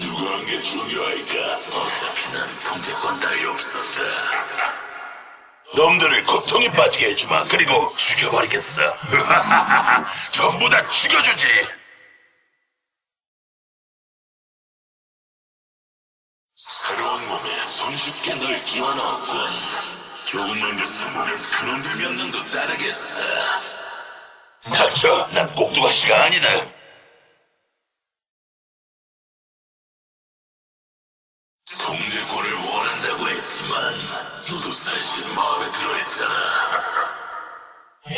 누가 한 게 중요할까? 어차피 난 통제권 따위 없었다. 놈들을 고통에 빠지게 해주마. 그리고 죽여버리겠어. 전부 다 죽여주지. 새로운 몸에 손쉽게 널 끼워넣었군. 조금만 더 삼으면 그놈들 몇 년도 따르겠어. 닥쳐, 난 꼭두가시가 아니다. 통제권을 원한다고 했지만 너도 사실 마음에 들어했잖아.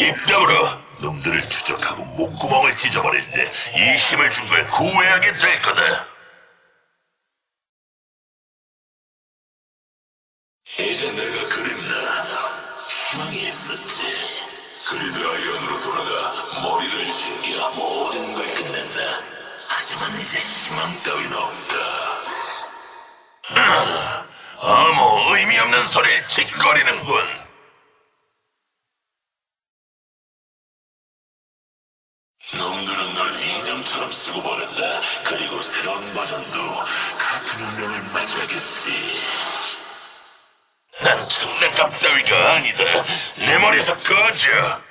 입 다물어. 놈들을 추적하고 목구멍을 찢어버릴 때 이 힘을 준 걸 후회하게 될 거다. 이제 내가 그립나 희망이 있었지. 그리드 아이언으로 돌아가 머리를 챙겨 모든 걸 끝낸다. 하지만 이제 희망 따윈 없다. 아무 의미 없는 소리를 짓거리는군. 놈들은 널 인형처럼 쓰고 버린다. 그리고 새로운 버전도 같은 운명을 맞이하겠지. 난 장난감 따위가 아니다. 내 머리에서 꺼져.